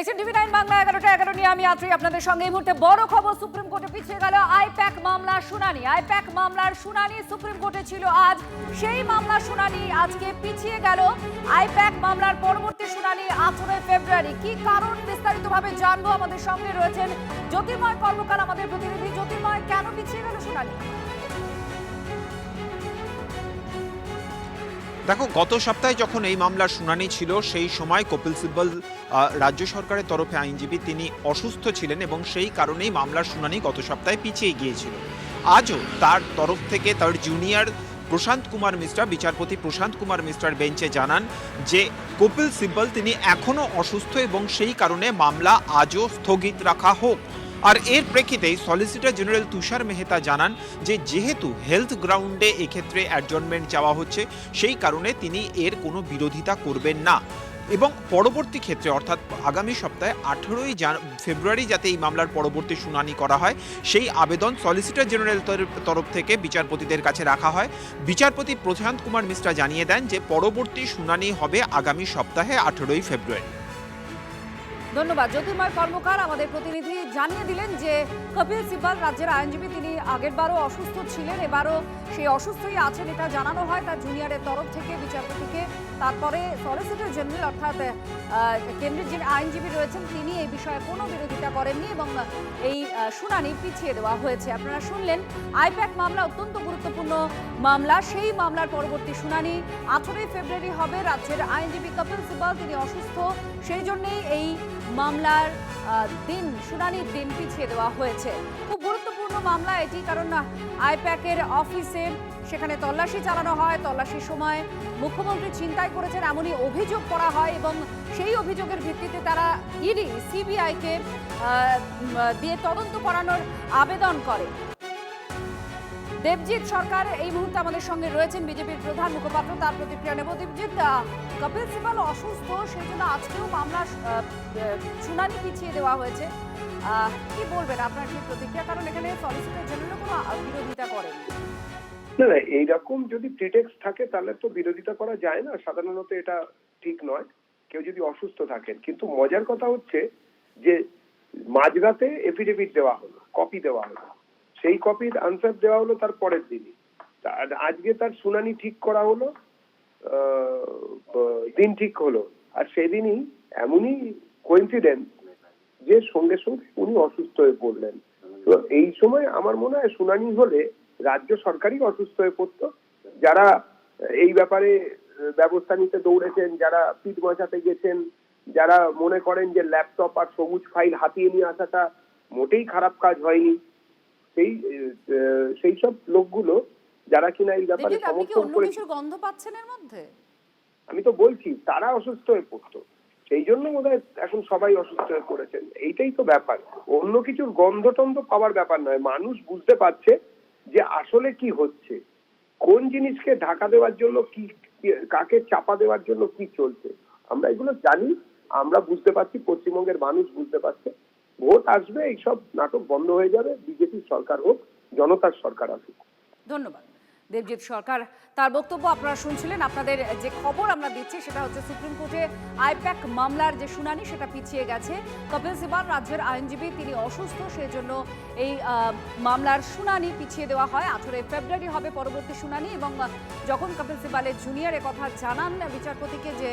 দেখছেন TV nine Bangla এগারোটা, এগারো নিয়ে আমি আত্রি আপনাদের সঙ্গে। এই মুহূর্তে বড় খবর, সুপ্রিম কোর্টে পিছিয়ে গেল আইপ্যাক মামলার শুনানি। আইপ্যাক মামলার শুনানি সুপ্রিম কোর্টে ছিল আজ। সেই মামলার শুনানি আজকে পিছিয়ে গেল। আইপ্যাক মামলার পরবর্তী শুনানি আঠেরোই ফেব্রুয়ারি। কি কারণ বিস্তারিতভাবে জানব আমাদের সঙ্গে রয়েছেন জ্যোতির্ময় কর্মকার, আমাদের প্রতিনিধি। জ্যোতির্ময়, কেন পিছিয়ে গেল শুনানি? দেখো, গত সপ্তাহে যখন এই মামলার শুনানি ছিল, সেই সময় কপিল সিব্বল রাজ্য সরকারের তরফে আইনজীবী তিনি অসুস্থ ছিলেন এবং সেই কারণেই মামলার শুনানি গত সপ্তাহে পিছিয়ে গিয়েছিল। আজও তার তরফ থেকে তার জুনিয়র প্রশান্ত কুমার মিশ্রা বিচারপতি প্রশান্ত কুমার মিশ্রার বেঞ্চে জানান যে, কপিল সিব্বল তিনি এখনও অসুস্থ এবং সেই কারণে মামলা আজও স্থগিত রাখা হোক। আর এর প্রেক্ষিতেই সলিসিটর জেনারেল তুষার মেহতা জানান যে, যেহেতু হেলথ গ্রাউন্ডে এক্ষেত্রে অ্যাডজনমেন্ট চাওয়া হচ্ছে, সেই কারণে তিনি এর কোনো বিরোধিতা করবেন না। এবং পরবর্তী ক্ষেত্রে, অর্থাৎ আগামী সপ্তাহে আঠেরোই ফেব্রুয়ারি যাতে এই মামলার পরবর্তী শুনানি করা হয়, সেই আবেদন সলিসিটর জেনারেল তরফ থেকে বিচারপতিদের কাছে রাখা হয়। বিচারপতি প্রশান্ত কুমার মিশ্রা জানিয়ে দেন যে, পরবর্তী শুনানি হবে আগামী সপ্তাহে আঠেরোই ফেব্রুয়ারি। ধন্যবাদ। জ্যোতির্ময় কর্মকার আমাদের প্রতিনিধি জানিয়ে দিলেন যে কপিল সিব্বাল রাজ্যের আইনজীবী, তিনি আগেরবারও অসুস্থ ছিলেন, এবারও সেই অসুস্থই আছেন এটা জানানো হয় তার জুনিয়রের তরফ থেকে বিচারপতিকে। তারপরে সলিসিটর জেনারেল অর্থাৎ কেন্দ্রের যে আইনজীবী রয়েছেন, তিনি এই বিষয়ে কোনো বিরোধিতা করেননি এবং এই শুনানি পিছিয়ে দেওয়া হয়েছে। আপনারা শুনলেন আইপ্যাক মামলা, অত্যন্ত গুরুত্বপূর্ণ মামলা। সেই মামলার পরবর্তী শুনানি আঠেরোই ফেব্রুয়ারি হবে। রাজ্যের আইনজীবী কপিল সিব্বাল, তিনি অসুস্থ। সেই জন্যেই এই মামলার দিন, শুনানির দিন পিছিয়ে দেওয়া হয়েছে। খুব গুরুত্বপূর্ণ মামলা এটি, কারণ আইপ্যাকের অফিসে সেখানে তল্লাশি চালানো হয়। তল্লাশির সময় মুখ্যমন্ত্রী চিন্তাই করেছেন, এমনই অভিযোগ করা হয় এবং সেই অভিযোগের ভিত্তিতে তারা ইডি, সিবিআইকে দিয়ে তদন্ত করানোর আবেদন করে। দেবজিৎ সরকার এই মুহূর্তে আমাদের সঙ্গে রয়েছেন বিজেপির প্রধান মুখপাত্র, তার প্রতিক্রিয়া নেব। দেবজিৎ কপিল সিবাল অসুস্থ, সেই জন্য আজকেও মামলা শুনানি পিছিয়ে দেওয়া হয়েছে। কি বলবেন আপনার কি প্রতিক্রিয়া? কারণ এখানে সলিসিটর জেনারেল কোনো বিরোধিতা করেন। না না, এইরকম যদি প্রিটেক্স থাকে, তাহলে তো বিরোধিতা করা যায় না। সাধারণত এটা ঠিক নয়। কেউ যদি অসুস্থ থাকেন। কিন্তু মজার কথা হচ্ছে যে মাঝরাতে এফিডেভিট দেওয়া হলো কপি দেওয়া হলো। সেই কপির আনসার দেওয়া হলো তার পরের দিনই। আজকে তার শুনানি ঠিক করা হলো দিন ঠিক হলো। আর সেদিনই এমনই কোইন্সিডেন্স যে সঙ্গে সঙ্গে উনি অসুস্থ হয়ে পড়লেন। তো এই সময় আমার মনে হয় শুনানি হলে রাজ্য সরকারই অসুস্থ হয়ে পড়তো। যারা এই ব্যাপারে ব্যবস্থা নিতে দৌড়েছেন যারা পিঠ বসাতে গেছেন যারা মনে করেন যে ল্যাপটপ আর সবুজ ফাইল হাতিয়ে নিয়ে আসাটা মোটেই খারাপ কাজ হয়নি সেই সেই সব লোকগুলো যারা কিনা এই ব্যাপারে সমর্থন করে গন্ধ পাচ্ছেন এর মধ্যে? আমি তো বলছি তারা অসুস্থ হয়ে পড়তো। সেই জন্য বোধ এখন সবাই অসুস্থ হয়ে পড়েছেন। এইটাই তো ব্যাপার। অন্য কিছুর গন্ধ টন্ধ পাওয়ার ব্যাপার নয়। মানুষ বুঝতে পারছে যে আসলে কি হচ্ছে, কোন জিনিসকে ঢাকা দেওয়ার জন্য কি, কাকে চাপা দেওয়ার জন্য কি চলছে। আমরা এগুলো জানি, আমরা বুঝতে পারছি, পশ্চিমবঙ্গের মানুষ বুঝতে পারছে। ভোট আসবে, এইসব নাটক বন্ধ হয়ে যাবে, বিজেপির সরকার হোক, জনতার সরকার আসুক। ধন্যবাদ। দেবজিৎ সরকার। তার বক্তব্য আপনারা শুনছিলেন। আপনাদের যে খবর আমরা দিচ্ছি সেটা হচ্ছে সুপ্রিম কোর্টে আইপ্যাক মামলার যে শুনানি, সেটা পিছিয়ে গেছে। কপিল সিবাল রাজ্যের আইনজীবী, তিনি অসুস্থ সেই জন্য এই মামলার শুনানি পিছিয়ে দেওয়া হয়। আঠেরোই ফেব্রুয়ারি হবে পরবর্তী শুনানি এবং যখন কপিল সিবালের জুনিয়র কথা জানান বিচারপতিকে যে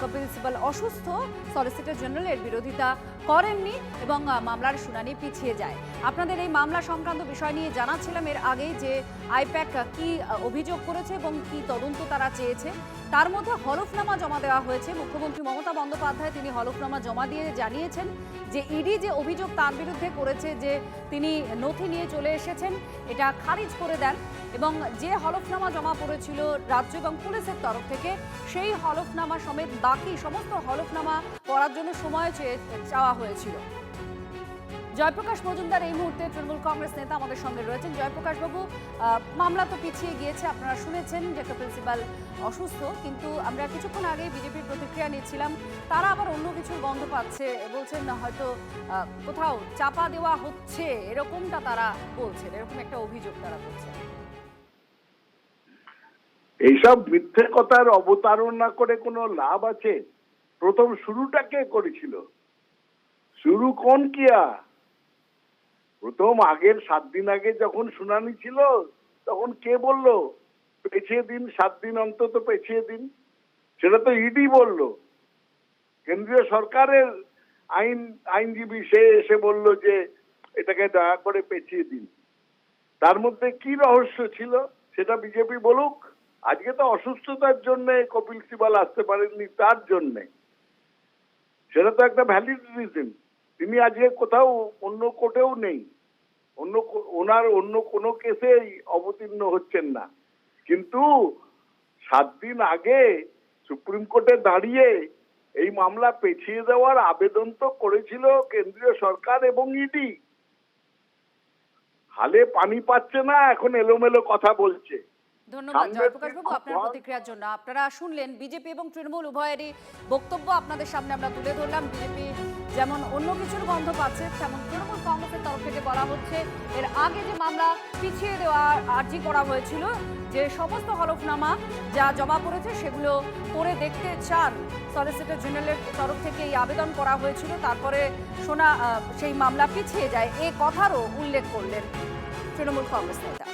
কপিল অসুস্থ সলিসিটর জেনারেলের বিরোধিতা করেননি এবং মামলার শুনানি পিছিয়ে যায়। আপনাদের এই মামলা সংক্রান্ত বিষয় নিয়ে জানাচ্ছিলাম এর আগেই যে আইপ্যাক কি অভিযোগ করেছে এবং কি তদন্ত তারা চেয়েছে। তার মধ্যে হলফনামা জমা দেওয়া হয়েছে। মুখ্যমন্ত্রী মমতা বন্দ্যোপাধ্যায় তিনি হলফনামা জমা দিয়ে জানিয়েছেন যে ইডি যে অভিযোগ তার বিরুদ্ধে করেছে যে তিনি নথি নিয়ে চলে এসেছেন, এটা খারিজ করে দেন এবং যে হলফনামা জমা পড়েছিল রাজ্য এবং পুলিশের তরফ থেকে, সেই হলফনামা সমেত বাকি সমস্ত হলফনামা পড়ার জন্য সময় চেয়ে চাওয়া হয়েছিল। জয়প্রকাশ মজুমদার এই মুহূর্তে তৃণমূল কংগ্রেস নেতা আমাদের সঙ্গে রয়েছেন। জয়প্রকাশ বাবু মামলা তো পিছিয়ে গিয়েছে, আপনারা শুনেছেন যে সিবাল অসুস্থ, কিন্তু আমরা কিছুক্ষণ আগে বিজেপির প্রতিক্রিয়া নিচ্ছিলাম, তারা আবার অন্য কিছুর গন্ধ পাচ্ছে, বলছেন না হয়তো কোথাও চাপা দেওয়া হচ্ছে, এরকমটা তারা বলছেন, এরকম একটা অভিযোগ তারা বলছেন এইসব মিথ্যে কথার অবতারণা করে কোনো লাভ আছে? প্রথম শুরুটা কে করেছিল? শুরু কোন কিয়া? প্রথম আগের সাত দিন আগে যখন শুনানি ছিল, তখন কে বলল পেছিয়ে দিন, সাত দিন অন্তত পেছিয়ে দিন সেটা তো ইডি বলল। কেন্দ্রীয় সরকারের আইন, আইনজীবী, সে এসে বলল যে এটাকে দয়া করে পেছিয়ে দিন। তার মধ্যে কি রহস্য ছিল, সেটা বিজেপি বলুক। আজকে তো অসুস্থতার জন্য কপিল সিবাল আসতে পারেননি, তার জন্য। সেটা তো একটা ভ্যালিড রিজন তিনি আজকে কোথাও অন্য কোর্টেও নেই। অন্য ওনার অন্য কোনো কেসেই অবতীর্ণ হচ্ছেন না। কিন্তু সাত দিন আগে সুপ্রিম কোর্টে দাঁড়িয়ে এই মামলা পেছিয়ে দেওয়ার আবেদন তো করেছিল কেন্দ্রীয় সরকার এবং ইডি। হালে পানি পাচ্ছে না এখন এলোমেলো কথা বলছে। ধন্যবাদ জয়প্রকাশ বাবু আপনার প্রতিক্রিয়ার জন্য। আপনারা শুনলেন বিজেপি এবং তৃণমূল উভয়েরই বক্তব্য। আপনাদের সামনে আমরা তুলে ধরলাম। বিজেপি যেমন অন্য কিছুর গন্ধ পাচ্ছে, তেমন তৃণমূল কংগ্রেসের তরফ থেকে বলা হচ্ছে, এর আগে যে মামলা পিছিয়ে দেওয়া আর্জি করা হয়েছিল, যে সমস্ত হলফনামা যা জমা পড়েছে সেগুলো পড়ে দেখতে চান সলিসিটর জেনারেলের তরফ থেকে এই আবেদন করা হয়েছিল। তারপরে শোনা সেই মামলা পিছিয়ে যায়, এ কথারও উল্লেখ করলেন তৃণমূল কংগ্রেস নেতা।